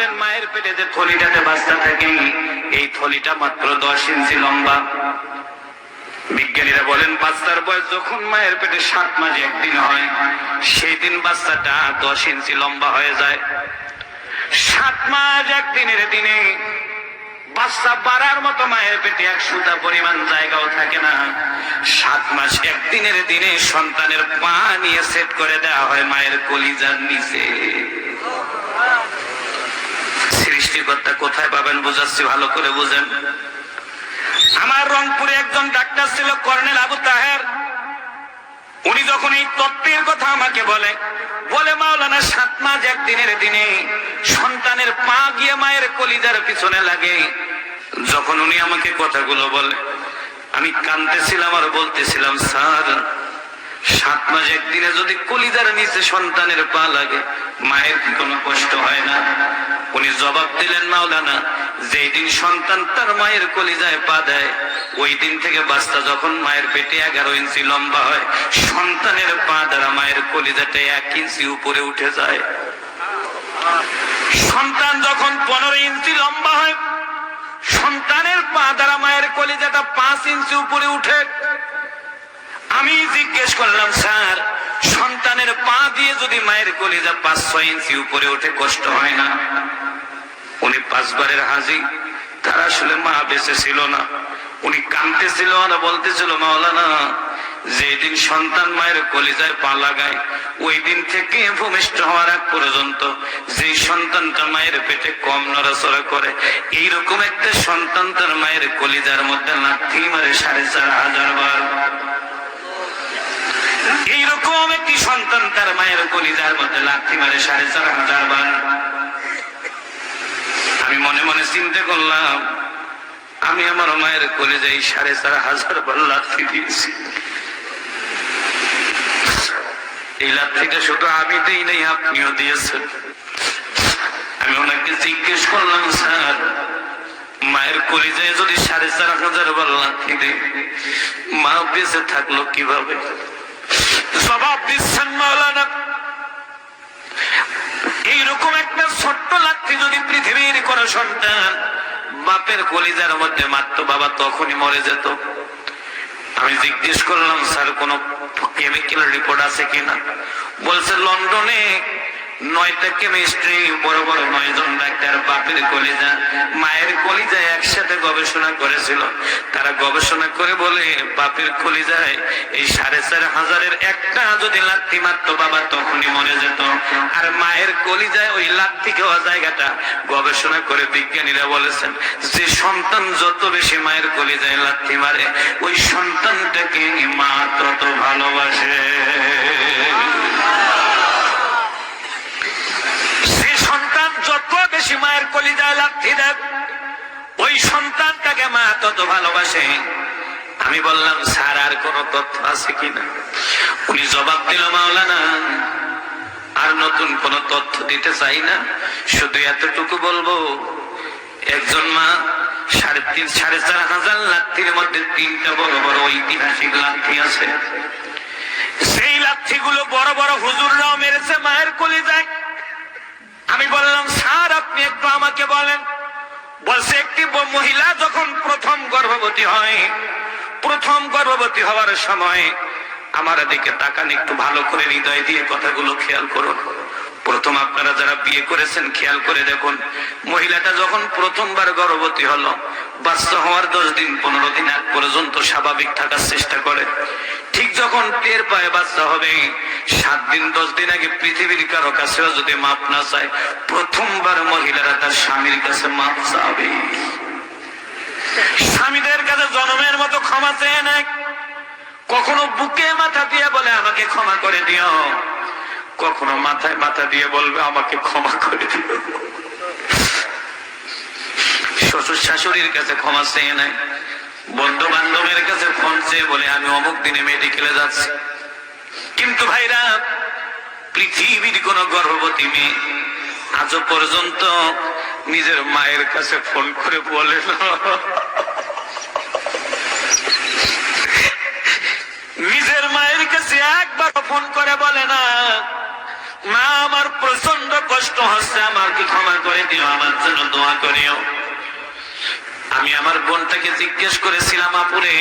বলেন, মায়ের পেটে যে থলিটাতে বাচ্চা থাকে, এই থলিটা মাত্র দশ ইঞ্চি লম্বা। বিজ্ঞানীরা বলেন, বাচ্চার বয়স যখন মায়ের পেটে সাত মাসে একদিন হয় সেই দিন বাচ্চাটা দশ ইঞ্চি লম্বা হয়ে যায়। সাত মাস একদিনের দিনে বাচ্চা বাড়ার মতো মায়ের পেটে এক সুতা পরিমাণ জায়গাও থাকে না। সাত মাস একদিনের দিনে সন্তানের পা নিয়ে সেট করে দেওয়া হয় মায়ের কলিজার নিচে। সৃষ্টিকর্তা কোথায় পাবেন বুঝাচ্ছি, ভালো করে বুঝেন। আমার রংপুরে একজন ডাক্তার ছিল, কর্নেল আবু তাহের। উনি যখন এই তত্ত্বের কথা আমাকে বলে বলে, মাওলানা, সাত মাস একদিনের দিনে সন্তানের পা গিয়ে মায়ের কলিজার পিছনে লাগে। যখন উনি আমাকে কথাগুলো বলে, আমি কানতেছিলাম আর বলতেছিলাম, স্যার সাত মাস একদিনে যদি কলিজার নিচে সন্তানের পা লাগে, মায়ের কি কোনো কষ্ট হয় না? উনি জবাব দিলেন, মাওলানা, যেই দিন সন্তান তার মায়ের কলিজায় পা দেয়, ওই দিন থেকে বাচ্চা যখন মায়ের পেটে এগারো ইঞ্চি লম্বা হয়, সন্তানের পা দ্বারা মায়ের কলিজাটা এক ইঞ্চি উপরে উঠে যায়। সন্তান যখন পনেরো ইঞ্চি লম্বা হয়, সন্তানের পা দ্বারা মায়ের কলিজাটা পাঁচ ইঞ্চি উপরে উঠে আমি জিজ্ঞেস করলাম, স্যার, সন্তানের পা দিয়ে যদি মায়ের কলিজা পাঁচ ছয় ইঞ্চি উপরে ওঠে, কষ্ট হয় না? উনি পাঁচবারের হাজি, তার আসলে মা বেঁচে ছিল না। উনি কাঁদতেছিল আর বলতেছিল, মাওলানা, যেদিন সন্তান মায়ের কলিজায় পা লাগায়, ওই দিন থেকে ভূমিষ্ঠ হওয়ার আগ পর্যন্ত যে সন্তানটা মায়ের পেটে কম নড়াচড়া করে, এইরকম একটা সন্তান তার মায়ের কলিজার মধ্যে লাথি মারে সাড়ে চার হাজার বার। এইরকম একটি সন্তান? তার মায়ের কলিজার মধ্যে লাথি মারে সাড়ে চার হাজার বার। আমি মনে মনে চিন্তা করলাম, আমি আমার মায়ের কলিজায় সাড়ে চার হাজার বার লাথি দিয়েছি। এই লাথিটা শুধু আমি দিই নাই, আপনিও দিয়েছেন। আমি ওনাকে জিজ্ঞেস করলাম, স্যার, মায়ের কলিজায় যদি সাড়ে চার হাজার বার লাথি দিই, মা বেঁচে থাকল কীভাবে? এইরকম একটা ছোট্ট লাঠি যদি পৃথিবীর কোন সন্তান বাপের কলিজার মধ্যে মাত্র বাবা তখনই মরে যেত। আমি জিজ্ঞেস করলাম, স্যার, কোন কেমিক্যাল রিপোর্ট আছে কিনা? বলছে, লন্ডনে নয়টা কেমিস্ট্রি বড় বড় নয় জন ডাক্তার বাপের কলিজা, মায়ের কলিজা একসাথে গবেষণা করেছিল। তারা গবেষণা করে বলে, বাপের কলিজায় এই সাড়ে চার হাজারের একটা যদি লাথি মারত, বাবা তখনই মরে যেত। আর মায়ের কলিজায় ওই লাথি খাওয়া জায়গাটা গবেষণা করে বিজ্ঞানীরা বলেছেন, যে সন্তান যত বেশি মায়ের কলিজায় লাথি মারে, ওই সন্তানটাকে মা তত ভালোবাসে যে সন্তান বেশি মায়ের কলিজায় লাথি দেয় ওই সন্তানটাকে মা তত ভালোবাসে। আমি বললাম, স্যার, আর কোন তথ্য আছে কিনা? উনি জবাব দিল, মাওলানা, আর নতুন কোন তথ্য দিতে চাই না। শুধু এতটুকু বলব, একজন মা সাড়ে তিন, সাড়ে চার হাজার লাঠির মধ্যে তিনটা বড় বড় ঐতিহাসিক লাঠি আছে। সেই লাঠিগুলো বড় বড় হুজুররাও মেরেছে মায়ের স্যার আপনি একটু আমাকে বলেন, বলছে, একটি মহিলা যখন প্রথম গর্ভবতী হয়, প্রথম গর্ভবতী হওয়ার সময় আমার দিকে তাকান, একটু ভালো করে হৃদয় দিয়ে কথাগুলো খেয়াল করুন। প্রথম আপনারা যারা বিয়ে করেছেন, খেয়াল করে দেখুন, মহিলাটা যখন প্রথমবার গর্ভবতী হলো, বাচ্চা হওয়ার দশ দিন, পনেরো দিন আগ পর্যন্ত স্বাভাবিক থাকার চেষ্টা করে। যখন টের পায় বাচ্চা হবে, সাত দিন, দশ দিন আগে পৃথিবীর কারও কাছেও যদি মাপ না চায়, প্রথমবার মহিলারা তার স্বামীর কাছে মাপ চাবে। স্বামীদের কাছে জন্মের মতো ক্ষমা চেয়ে নেয়। কখনো বুকে মাথা দিয়ে বলে, আমাকে ক্ষমা করে দিও। কখনো মাথায় মাথা দিয়ে বলবে, আমাকে ক্ষমা করে দিও। শ্বশুর শাশুড়ির কাছে ক্ষমা চেয়ে নেয়। বন্ধু বান্ধবের কাছে ফোন চেয়ে বলে, আমি অমুক দিনে মেডিকেলে যাচ্ছি। কিন্তু ভাইরা, পৃথিবীর কোন গর্ভবতী মেয়ে আজও পর্যন্ত নিজের মায়ের কাছে ফোন করে বলে নিজের মায়ের কাছে একবার ফোন করে বলে না, মা, আমার প্রচণ্ড কষ্ট হচ্ছে, আমাকে ক্ষমা করে দিও, আমার জন্য দোয়া করিও। আমি আমার বোনটাকে জিজ্ঞেস করেছিলাম, আপুরে,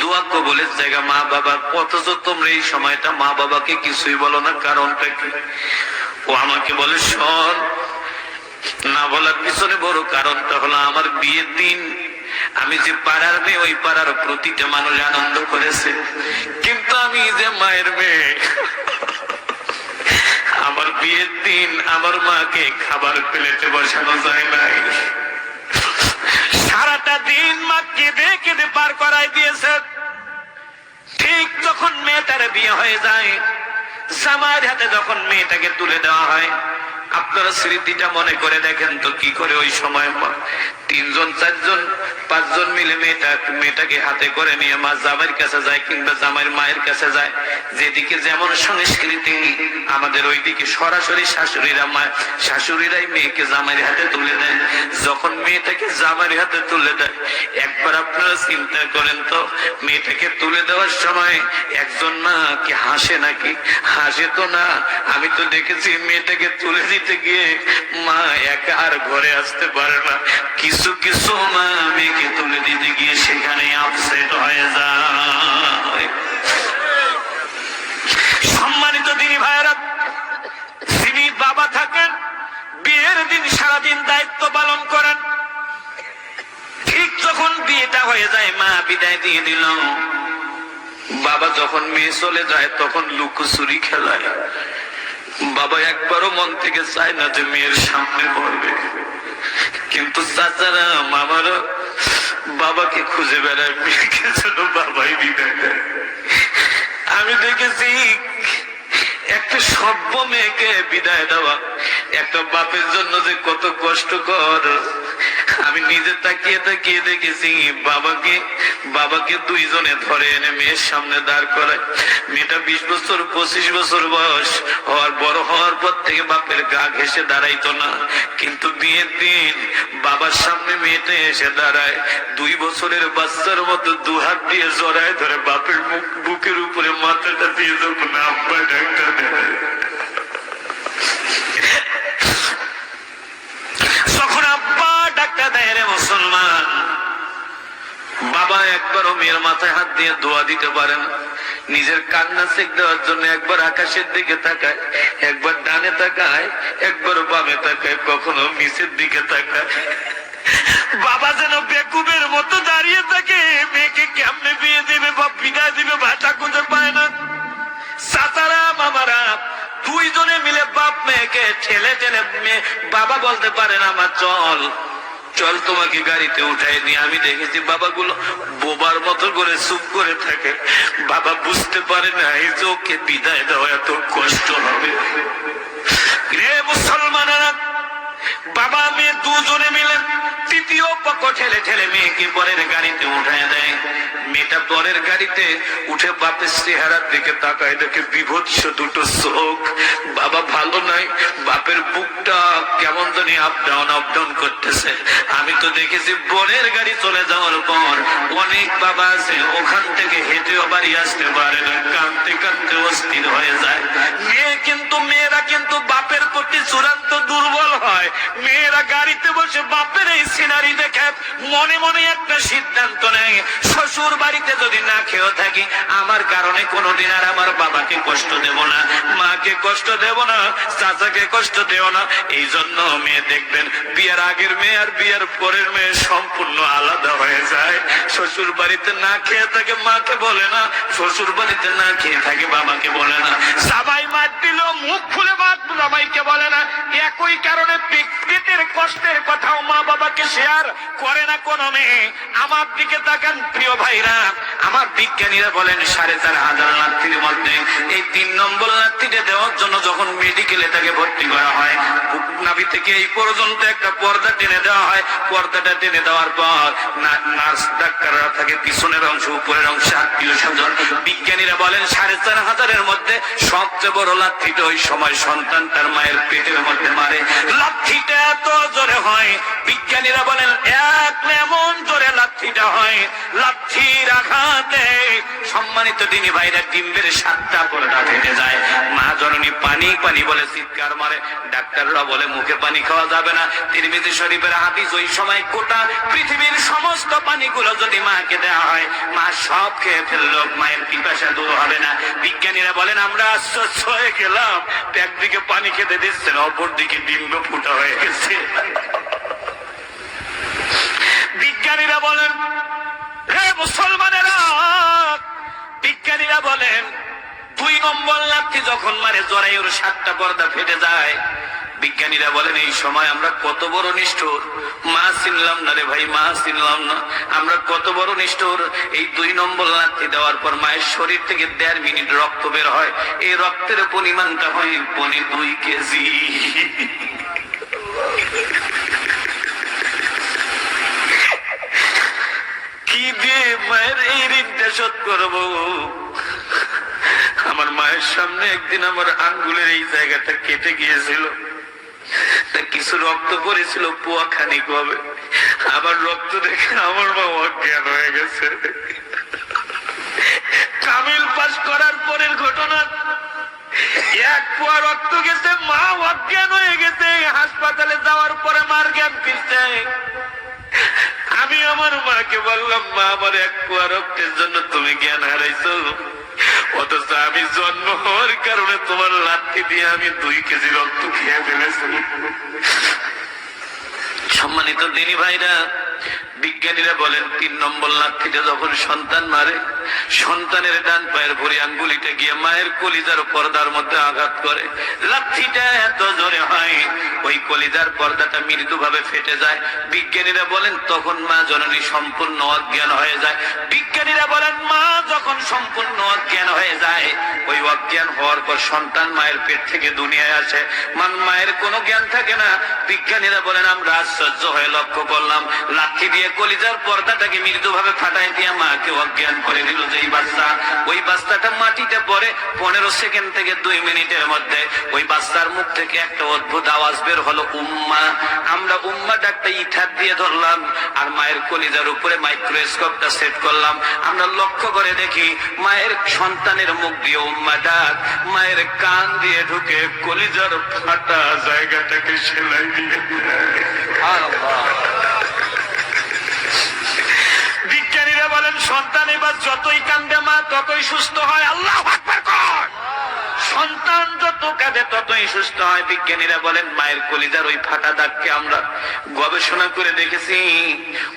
দোয়া কবলের জায়গা, মা বাবা অথচ তোমরা এই সময়টা মা বাবাকে কিছুই বলো না, কারণটা কি? ও আমাকে বলে, শোন, না বলার পিছনে বড় কারণটা হলো আমার বিয়ের দিন, আমি যে পাড়ার মেয়ে, ওই পাড়ার প্রতিটা মানুষ আনন্দ করেছে। কিন্তু আমি যে মায়ের মেয়ে, আমার বিয়ের দিন আমার মাকে খাবার প্লেটে বসানো যায় নাই। মা কেঁদে কেঁদে পার করাই দিয়েছে। ঠিক যখন মেয়েটার বিয়ে হয়ে যায়। সামার হাতে যখন মেয়েটাকে তুলে দেওয়া হয় আপনারা স্মৃতিটা মনে করে দেখেন তো কি করে ওই সময় তিনজন, চারজন, পাঁচজন মিলে মেয়েটা মেয়েটাকে হাতে করে নিয়ে মা জামাইয়ের কাছে যায় কিংবা জামাইয়ের মায়ের কাছে যায়। যেদিকে যেমন সংস্কৃতি, আমাদের ওইদিকে সরাসরি শাশুড়িরা মা শাশুড়িরাই মেয়েকে জামাইয়ের হাতে তুলে দেয়। যখন মেয়েটাকে জামাইয়ের হাতে তুলে দেয়, একবার আপনারা চিন্তা করেন তো, মেয়েটাকে তুলে দেওয়ার সময় একজন মা কি হাসে নাকি? হাসে তো না, আমি তো দেখেছি মেয়েটাকে তুলে গিয়ে মা একা আর ঘরে আসতে পারে না। কিছু কিছু মা মেয়েকে তুলে দিতে গিয়ে সেখানে আপসেট হয়ে যায়। সম্মানিত দিনী ভাইয়েরা, যিনি বাবা থাকেন, বিয়ের দিন সারাদিন দায়িত্ব পালন করেন। ঠিক যখন বিয়েটা হয়ে যায়, মা বিদায় দিয়ে দিল। বাবা যখন মেয়ে চলে যায়, তখন লুকোচুরি খেলায়। বাবা একবারও মন থেকে চাই না যে মেয়ের সামনে পড়বে। কিন্তু চাচারা মামারা বাবাকে খুঁজে বেড়ায়, মেয়েকে যেন বাবাই বিদায় দেয়। আমি দেখেছি একটা সভ্য মেয়েকে বিদায় দেওয়া, একটা বাপের জন্য যে কত কষ্টকর। আমি নিজে তাকিয়ে তাকিয়ে দেখেছি বাবাকে বাবাকে দুইজনে ধরে এনে মেয়ের সামনে দাঁড় করায়। মেয়েটা বিশ বছর, পঁচিশ বছর বয়স হওয়ার, বড় হওয়ার পর থেকে বাপের গা ঘেসে দাঁড়াইতো না। কিন্তু বিয়ের দিন বাবার সামনে মেয়েটা এসে দাঁড়ায়। দুই বছরের বাচ্চার মতো দুহাত দিয়ে জড়ায় ধরে বাপের মুখ বুকের উপরে মাথাটা দিয়ে যখন আব্বা ডাক্তার দেয় যখন আব্বা ডাক্তার দেয় রে মুসলমান বাবা একবারও মেয়ের মাথায় হাত দিয়ে দোয়া দিতে পারে না নিজের কান্না চেক দেওয়ার জন্য একবার আকাশের দিকে তাকায়, একবার ডানে তাকায়, একবার বামে তাকায়, কখনো নিচের দিকে তাকায়। বাবা যেন বেকুবের মতো দাঁড়িয়ে থাকে, মেয়েকে কেমনে বিয়ে দিবে বা বিদায় দিবে ভাষা খুঁজে পায় না। চাচারা মামারা, দুইজনে মিলে বাপ মেয়েকে ঠেলে ঠেলে মেয়ে বাবা বলতে পারে না আমার চল। চল তোমাকে গাড়িতে উঠাই নিয়ে আমি দেখেছি বাবাগুলো বোবার মতো করে চুপ করে থাকে। বাবা বুঝতে পারে না, এই যে ওকে বিদায় দেওয়া এত কষ্ট হবে। রে মুসলমানেরা, বাবা, মেয়ে দুজনে মিলে তৃতীয় পক্ষ ঠেলে ঠেলে মেয়েকে পরের গাড়িতে উঠায় দেয়। মেয়েটা পরের গাড়িতে উঠে বাপের চেহারার দিকে তাকায়, দেখে বিভৎস দুটো চোখ। বাবা ভালো নাই বাপের বুকটা কেমন জানি আপ ডাউন আপ ডাউন করতেছে। আমি তো দেখেছি বোনের গাড়ি চলে যাওয়ার পর অনেক বাবা আছে, ওখান থেকে হেঁটেও বাড়ি আসতে পারে না, কাঁদতে কাঁদতে অস্থির হয়ে যায়। মেয়ে কিন্তু, মেয়েরা কিন্তু বাপের প্রতি চূড়ান্ত দুর্বল হয়। মেয়েরা গাড়িতে বসে বাপের এই সিনারি দেখে মনে মনে একটা সিদ্ধান্ত নেয়, শ্বশুর বাড়িতে যদি না খেয়েও থাকি, আমার কারণে কোনোদিন আর আমার বাবাকে কষ্ট দেব না, মাকে কষ্ট দেব না, চাচাকে কষ্ট দেব না। এই জন্য মেয়ে দেখবেন, বিয়ের আগের মেয়ে আর বিয়ের পরের মেয়ে সম্পূর্ণ আলাদা হয়ে যায়। শ্বশুর বাড়িতে না খেয়ে থাকে, মাকে বলে না। শ্বশুর বাড়িতে না খেয়ে থাকে, বাবাকে বলে না সবাই মার দিল মুখ খুলে বাদ বাবাইকে বলে না, একই কারণে পেটের কষ্টের কথাও মা বাবাকে শেয়ার করে না কোন মেয়ে। আমার দিকে তাকান প্রিয় ভাইরা। আমার বিজ্ঞানীরা বলেন, সাড়ে চার হাজার লাত্রির মধ্যে এই তিন নম্বর লাত্রিটা দেওয়ার জন্য যখন মেডিকেলে তাকে ভর্তি করা হয়, নাভি থেকে এই পর্যন্ত একটা পর্দা টেনে দেওয়া হয়। পর্দাটা টেনে দেওয়ার পর নার্স, ডাক্তাররা থাকে পিছনের অংশ, উপরের অংশ আত্মীয় স্বজন, বিজ্ঞানীরা বলেন, সাড়ে চার হাজারের মধ্যে সবচেয়ে বড় লাত্রিটা ওই সময় সন্তানকে ডাক্তার মায়ের পেটের মধ্যে মারে। লাঠিটা এত জোরে হয়, বিজ্ঞানীরা বলেন, এক এমন জোরে লাঠিটা হয়। লাঠির আঘাতে সম্মানিত দিনী ভাইরা ডিম্বের সাতটা পরোটা ফেটে যায়। মা জননী পানি পানি বলে চিৎকার মারে। ডাক্তাররা বলে, মুখে পানি খাওয়া যাবে না। তিরমিজি শরীফের হাদিস ওই সময় গোটা পৃথিবীর সমস্ত পানিগুলো যদি মাকে দেওয়া হয়, মা সব খেয়ে ফেলল। মায়ের পিপাসা দূর হবে না। বিজ্ঞানীরা বলেন, আমরা আশ্চর্য হয়ে গেলাম। একদিকে পানি খেতে দিচ্ছেন অপর দিকে ডিম্ব ফুটা হয়ে গেছে। বিজ্ঞানীরা বলেন, হে মুসলমানেরা, বিজ্ঞানীরা বলেন, দুই নম্বর লাঠি যখন মারে জরায়ুর সাতটা পর্দা ফেটে যায় বিজ্ঞানীরা বলেন, এই সময় আমরা কত বড় নিষ্ঠুর। মা চিনলাম না রে ভাই, মা চিনলাম না। আমরা কত বড় নিষ্ঠুর। এই দুই নম্বর লাঠি দেওয়ার পর মায়ের শরীর থেকে দেড় মিনিট রক্ত বের হয়। এই রক্তের পরিমাণটা হয় পনি দুই কেজি। কি দিয়ে মায়ের এই ঋণটা শোধ করব? আমার মায়ের সামনে একদিন আমার আঙ্গুলের এই জায়গাটা কেটে গিয়েছিল। কিছু রক্ত পড়েছিল পোয়া খানিক হবে আবার রক্ত দেখে আমার মা অজ্ঞান হয়ে গেছে। কামিল পাস করার পরের ঘটনা, এক পোয়া রক্ত গেছে মা অজ্ঞান হয়ে গেছে, হাসপাতালে যাওয়ার পরে মার জ্ঞান ফিরছে। আমি আমার মাকে বললাম, মা, আমার এক কুয়া রক্তের জন্য তুমি জ্ঞান হারাইছো? অথচ আমি জন্ম হওয়ার কারণে তোমার লাঠি দিয়ে আমি দুই কেজি রক্ত খেয়ে ফেলেছি। সম্মানিত দিনী ভাইরা বিজ্ঞানীরা বলেন তিন নম্বর লাঠিটা যখন সন্তান মারে, সন্তানের ডান পায়ের ভরি আঙ্গুলিটা গিয়ে মায়ের কলিজার পর্দার মধ্যে আঘাত করে। লাঠিটা এত জোরে হয়, ওই কলিজার পর্দাটা মৃদুভাবে ফেটে যায়। বিজ্ঞানীরা বলেন, তখন মা জননী সম্পূর্ণ অজ্ঞান হয়ে যায়। বিজ্ঞানীরা বলেন, মা যখন সম্পূর্ণ অজ্ঞান হয়ে যায়, ওই অজ্ঞান হওয়ার পর সন্তান মায়ের পেট থেকে দুনিয়ায় আসে। মান মায়ের কোনো জ্ঞান থাকে না। বিজ্ঞানীরা বলেন, আমরা আশ্চর্য হয়ে লক্ষ্য করলাম লাঠি দিয়ে কলিজার পর্দাটাকে মৃদুভাবে ফাটাই দিয়ে মাকে অজ্ঞান করে দিল যে বাচ্চা, ওই বাচ্চাটা মাটিতে পড়ে পনেরো সেকেন্ড থেকে দুই মিনিটের মধ্যে। ওই বাচ্চার মুখ থেকে একটা অদ্ভুত আওয়াজ বের হলো, উম্মা, আমরা উম্মা ডাকটা ইঠার দিয়ে ধরলাম আর মায়ের কলিজার উপরে মাইক্রোস্কোপটা সেট করলাম। আমরা লক্ষ্য করে দেখি মায়ের সন্তানের মুখ দিয়ে উম্মা ডাক, মায়ের কান দিয়ে ঢুকে কলিজার ফাটা জায়গাটাকে সেলাই দিয়ে দেয়। বিজ্ঞানীরা বলেন সন্তান এবার যতই ততই সুস্থ হয় আল্লাহ আকবার। কাঁদে ততই সুস্থ হয়। বিজ্ঞানীরা বলেন, মায়ের কলিজার ওই ফাটা দাগকে আমরা গবেষণা করে দেখেছি।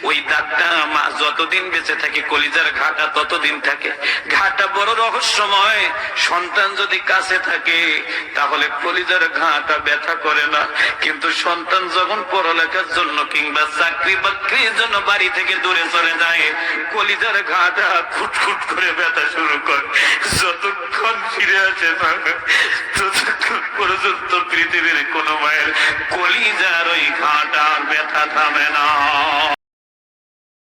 ওই দাগটা মা যতদিন বেঁচে থাকে, কলিজার ঘাটা ততদিন থাকে। ঘাটা বড় রহস্যময়। সন্তান যদি কাছে থাকে, তাহলে কলিজার ঘাটা ব্যথা করে না। কিন্তু সন্তান যখন পড়ালেখার জন্য কিংবা চাকরি বাকরির জন্য বাড়ি থেকে দূরে চলে যায়, কলিজার ঘাটা খুটখুট করে ব্যথা শুরু করে। যতক্ষণ ফিরে আসে না পর্যন্ত পৃথিবীর কোনো মায়ের কলিজার ওই ঘাটার ব্যথা থামে না।